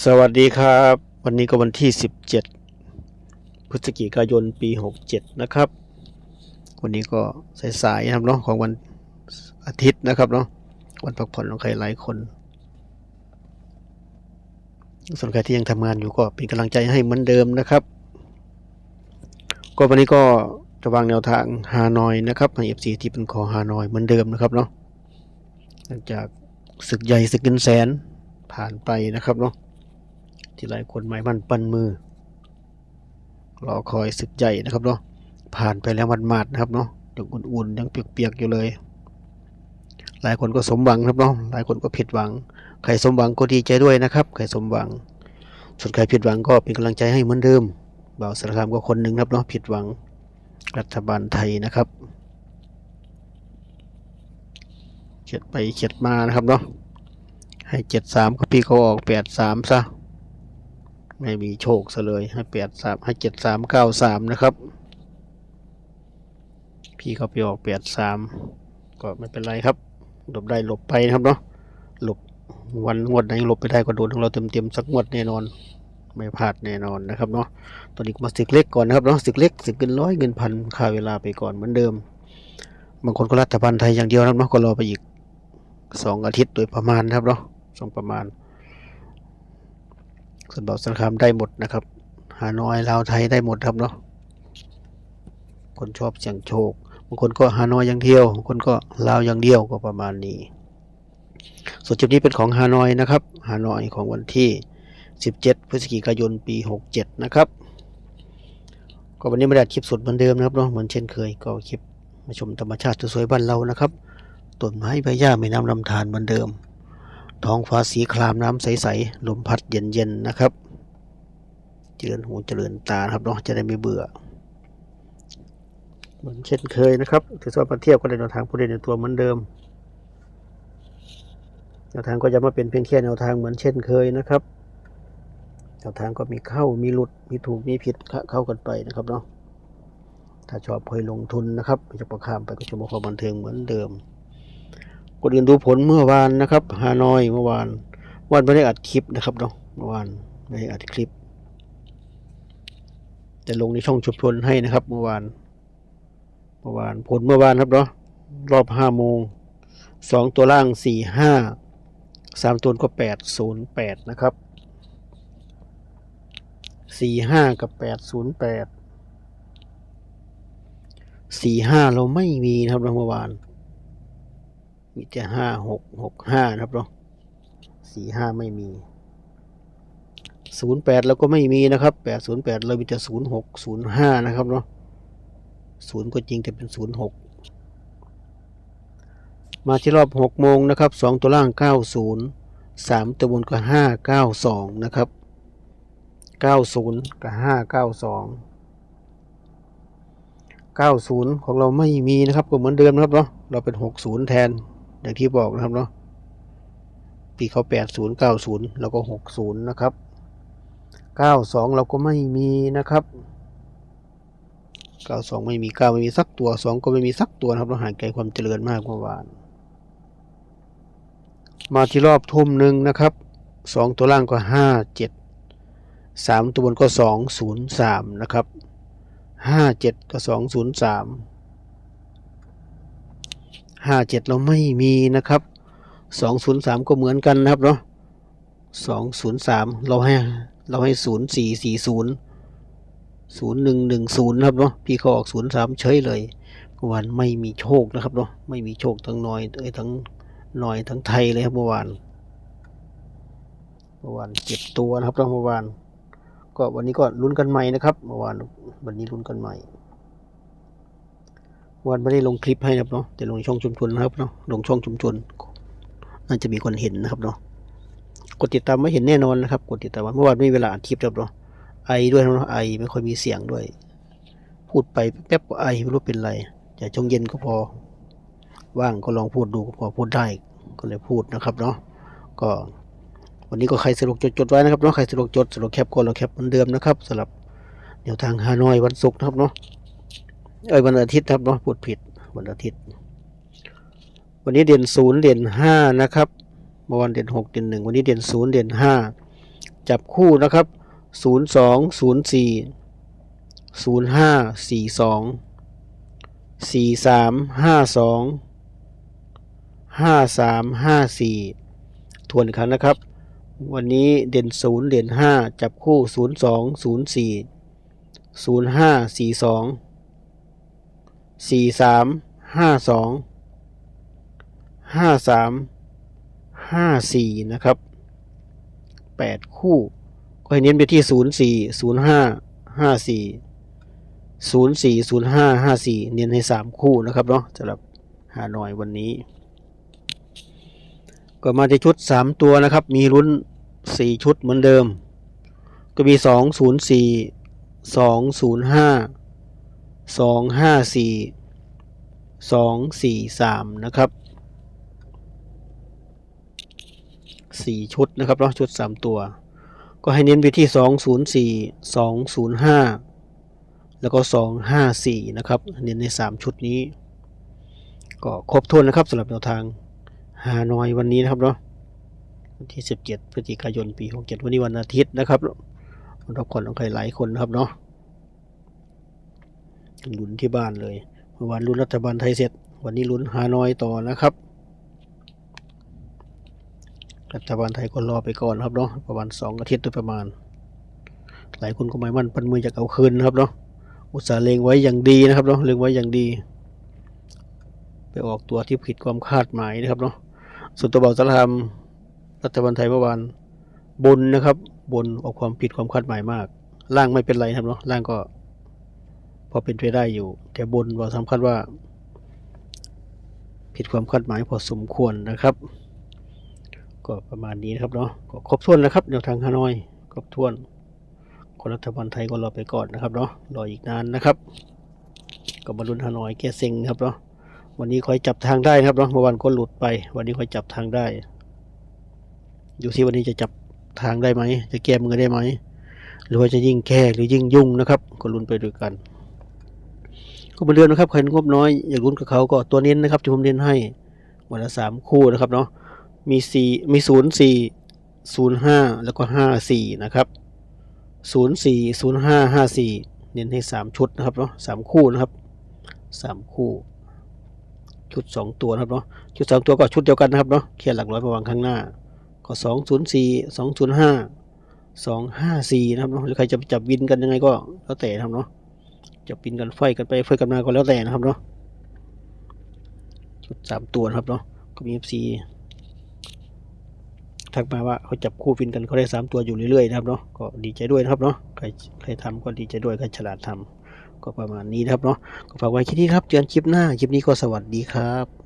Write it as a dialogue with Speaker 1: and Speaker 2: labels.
Speaker 1: สวัสดีครับ วันนี้ก็วันที่ 17 พฤศจิกายนปี 67 นะครับ วันนี้ก็สายๆนะครับเนาะของวันอาทิตย์นะครับเนาะวันพักผ่อนของใครหลายคน ส่วนใครที่ยังทำงานอยู่ก็เป็นกำลังใจให้เหมือนเดิมนะครับ ก็วันนี้ก็จะวางแนวทางฮานอยนะครับใน FC ที่เป็นคอฮานอยเหมือนเดิมนะครับเนาะหลังจากศึกใหญ่ศึกเงินแสนผ่านไปนะครับเนาะ ที่หลายคนหมายมั่นปันมือรอคอยศึกใหญ่นะครับเนาะผ่านไปแล้ววันมาดๆนะครับเนาะยังอุ่นๆยังเปียกๆอยู่เลย หลายคนก็สมหวังครับเนาะหลายคนก็ผิดหวังใครสมหวังก็ดีใจด้วยนะครับใครสมหวังส่วนใครผิดหวังก็เป็นกำลังใจให้เหมือนเดิมบ่าวสารคามก็คนหนึ่งครับเนาะผิดหวังรัฐบาลไทยนะครับเขียดไปเขียดมานะครับเนาะให้เจ็ดสามก็พี่เขาออกแปดสามซะ ไม่มีโชคซะเลยให้แปดสามให้เจ็ดสามเก้าสามนะครับ พี่เขาไปออกแปดสามก็ไม่เป็นไรครับ หลบได้หลบไปนะครับเนาะหลบวันงวดไหนหลบไปได้ก็โดนของเราเต็มๆสักงวดแน่นอนไม่พลาดแน่นอนนะครับเนาะ ตอนนี้มาศึกเล็กก่อนนะครับเนาะศึกเล็กศึกเงินร้อยเงินพันค่าเวลาไปก่อนเหมือนเดิม บางคนก็รัฐบาลไทยอย่างเดียวนะครับเนาะก็รอไปอีกสองอาทิตย์โดยประมาณนะครับเนาะสองประมาณ ส่วนเบาสารคามได้หมดนะครับฮานอยลาวไทยได้หมดครับเนาะคนชอบเสี่ยงโชคบางคนก็ฮานอยอย่างเดียวบางคนก็ลาวอย่างเดียวก็ประมาณนี้ ส่วนจุดนี้เป็นของฮานอยนะครับฮานอยของวันที่ 17 พฤศจิกายนปี 67 นะครับ ก็วันนี้ไม่ได้คลิปสดเหมือนเดิมนะครับเนาะเหมือนเช่นเคยก็คลิปมาชมธรรมชาติสวยๆบ้านเรานะครับต้นไม้ใบหญ้าแม่น้ำลำธารเหมือนเดิม ท้องฟ้าสีครามน้ำใสๆลมพัดเย็นๆนะครับ เจริญหูเจริญตาครับเนาะจะได้ไม่เบื่อ เหมือนเช่นเคยนะครับถือว่ามาเทียบกันในแนวทางผู้เรียนในตัวเหมือนเดิมแนวทางก็จะมาเป็นเพียงแค่แนวทางเหมือนเช่นเคยนะครับแนวทางก็มีเข้ามีหลุดมีถูกมีผิดเข้ากันไปนะครับเนาะถ้าชอบเคยลงทุนนะครับจะประคามไปก็จะมความบันเทิงเหมือนเดิม กดอื่นดูผลเมื่อวานนะครับฮานอยเมื่อวานวันไม่ได้อัดคลิปนะครับเนาะเมื่อวานไม่ได้อัดคลิป จะลงในช่องชุมชนให้นะครับเมื่อวาน เมื่อวานผลเมื่อวานครับเนาะรอบห้าโมงสองตัวล่างสี่ห้าสามตัวก็แปดศูนย์แปดนะครับสี่ห้ากับแปดศูนย์แปดสี่ห้าเราไม่มีนะครับเมื่อวาน มีแต่ห้าหกหกห้านะครับเนาะสี่ห้าไม่มีศูนย์แปดเราก็ไม่มีนะครับแปดศูนย์แปดเรามีแต่ศูนย์หกศูนย์ห้านะครับเนาะศูนย์ก็จริงแต่เป็นศูนย์หกมาที่รอบหกโมงนะครับสองตัวล่างเก้าศูนย์สามตัวบนก็ห้าเก้าสองนะครับเก้าศูนย์กับห้าเก้าสองเก้าศูนย์ของเราไม่มีนะครับก็เหมือนเดิมนะครับเนาะเราเป็นหกศูนย์แทน อย่างที่บอกนะครับเนาะปีเขาแปดศูนย์เก้าศูนย์เราก็หกศูนย์นะครับเก้าสองเราก็ไม่มีนะครับเก้าสองไม่มีเก้าไม่มีสักตัวสองก็ไม่มีสักตัวนะครับเราห่างไกลความเจริญมากเมื่อวาน มาที่รอบทุ่มหนึ่งนะครับสองตัวล่างก็ห้าเจ็ดสามตัวบนก็สองศูนย์สามนะครับห้าเจ็ดก็สองศูนย์สาม ห้าเจ็ดเราไม่มีนะครับสองศูนย์สามก็เหมือนกันนะครับเนาะสองศูนย์สามเราให้เราให้ศูนย์สี่สี่ศูนย์ศูนย์หนึ่งหนึ่งศูนย์ครับเนาะพี่เขาออกศูนย์สามเฉยเลยวันไม่มีโชคนะครับเนาะไม่มีโชคทั้งน้อยเอ้ยทั้งน้อยทั้งไทยเลยครับเมื่อวานเมื่อวานเจ็บตัวนะครับเมื่อวาน ก็วันนี้ก็ลุ้นกันใหม่นะครับเมื่อวานวันนี้ลุ้นกันใหม่ วันไม่ได้ลงคลิปให้นะครับเนาะแต่ลงช่องชุมชนนะครับเนาะลงช่องชุมชนน่าจะมีคนเห็นนะครับเนาะกดติดตามไม่เห็นแน่นอนนะครับ กดติดตามเมื่อวานไม่มีเวลาอัดคลิปครับเนาะไอด้วยนะเนาะไอไม่ค่อยมีเสียงด้วย พูดไปแป๊บไอไม่รู้เป็นไรแต่ช่วงเย็นก็พอ ว่างก็ลองพูดดูก็พอพูดได้ก็เลยพูดนะครับเนาะก็วันนี้ก็ใครสะดวกจดจดไว้นะครับเนาะใครสะดวกจดสะดวกแคปก็เราแคปเหมือนเดิมนะครับสำหรับแนวทางฮานอยวันศุกร์นะครับเนาะ เอ้ยวันอาทิตย์ครับเนาะพูดผิดวันอาทิตย์ วันนี้เด่นศูนย์เด่นห้านะครับเมื่อวันเด่นหกเด่นหนึ่งวันนี้เด่นศูนย์เด่นห้าจับคู่นะครับศูนย์สองศูนย์สี่ศูนย์ห้าสี่สองสี่สามห้าสองห้าสามห้าสี่ทวนอีกครั้งนะครับ วันนี้เด่นศูนย์เด่นห้าจับคู่ศูนย์สองศูนย์สี่ศูนย์ห้าสี่สอง สี่สามห้าสองห้าสามห้าสี่นะครับแปดคู่ ก็ให้เน้นไปที่ศูนย์สี่ศูนย์ห้าห้าสี่ศูนย์สี่ศูนย์ห้าห้าสี่เน้นให้สามคู่นะครับเนาะสำหรับหาหน่อยวันนี้ ก็มาที่ชุดสามตัวนะครับ มีลุ้นสี่ชุดเหมือนเดิม ก็มีสองศูนย์สี่สองศูนย์ห้า สองห้าสี่สองสี่สามนะครับสี่ชุดนะครับเนาะชุดสามตัว ก็ให้เน้นไปที่สองศูนย์สี่สองศูนย์ห้าแล้วก็สองห้าสี่นะครับ เน้นในสามชุดนี้ ก็ครบถ้วนนะครับสำหรับแนวทางฮานอยวันนี้นะครับเนาะวันที่สิบเจ็ดพฤศจิกายน ปีหกเจ็ดวันนี้วันอาทิตย์นะครับรับคนของใครหลายคนนะครับเนาะ ลุ้นที่บ้านเลยเมื่อวานลุ้นรัฐบาลไทยเสร็จ วันนี้ลุ้นฮานอยต่อนะครับ รัฐบาลไทยก็รอไปก่อนครับเนาะประมาณสองอาทิตย์โดยประมาณ หลายคนก็หมายมั่นปันมือจะเอาคืนนะครับเนาะอุตสาห์เลงไว้อย่างดีนะครับเนาะเลงไว้อย่างดี ไปออกตัวที่ผิดความคาดหมายนะครับเนาะส่วนตัวเบาสารธรรมรัฐบาลไทยเมื่อวานบนนะครับ บนออกความผิดความคาดหมายมาก ล่างไม่เป็นไรครับเนาะล่างก็ พอเป็นไปได้อยู่ แต่บนว่าสำคัญว่า ผิดความคาดหมายพอสมควรนะครับ ก็ประมาณนี้นะครับเนาะก็ครบถ้วนนะครับแนวทางฮานอยครบถ้วนคนรัฐบาลไทยก็รอไปก่อนนะครับเนาะรออีกนานนะครับ ก็มาลุ้นฮานอยแก้เซ็งครับเนาะวันนี้คอยจับทางได้ครับเนาะเมื่อวานก็หลุดไป วันนี้คอยจับทางได้ อยู่ที่วันนี้จะจับทางได้ไหม จะแก้มือได้ไหม หรือว่าจะยิ่งแก้หรือยิ่งยุ่งนะครับ ก็ลุ้นไปด้วยกัน ก็เหมือนเดิมนะครับใครงบน้อยอยากลุ้นกับเขาก็ตัวเน้นนะครับที่ผมเน้นให้วันละสามคู่นะครับเนาะมีสี่มีศูนย์สี่ศูนย์ห้าแล้วก็ห้าสี่นะครับศูนย์สี่ศูนย์ห้าห้าสี่เน้นให้สามชุดนะครับเนาะสามคู่นะครับสามคู่ ชุดสองตัวนะครับเนาะชุดสองตัวก็ชุดเดียวกันนะครับเนาะแค่หลักร้อยมาวางข้างหน้า ก็สองศูนย์สี่สองศูนย์ห้าสองห้าสี่นะครับเนาะหรือใครจะจับวินกันยังไงก็แล้วแต่นะครับเนาะ จะปินกันไฟกันไปไฟกันมาก็แล้วแต่นะครับเนาะชุดสามตัวนะครับเนาะก็มีเอฟซีทักมาว่าเขาจับคู่ฟินกันเขาได้สามตัวอยู่เรื่อยๆนะครับเนาะก็ดีใจด้วยนะครับเนาะใครใครทำก็ดีใจด้วยใครฉลาดทำก็ประมาณนี้นะครับเนาะก็ฝากไว้แค่นี้ครับเจอกันคลิปหน้าคลิปนี้ก็สวัสดีครับ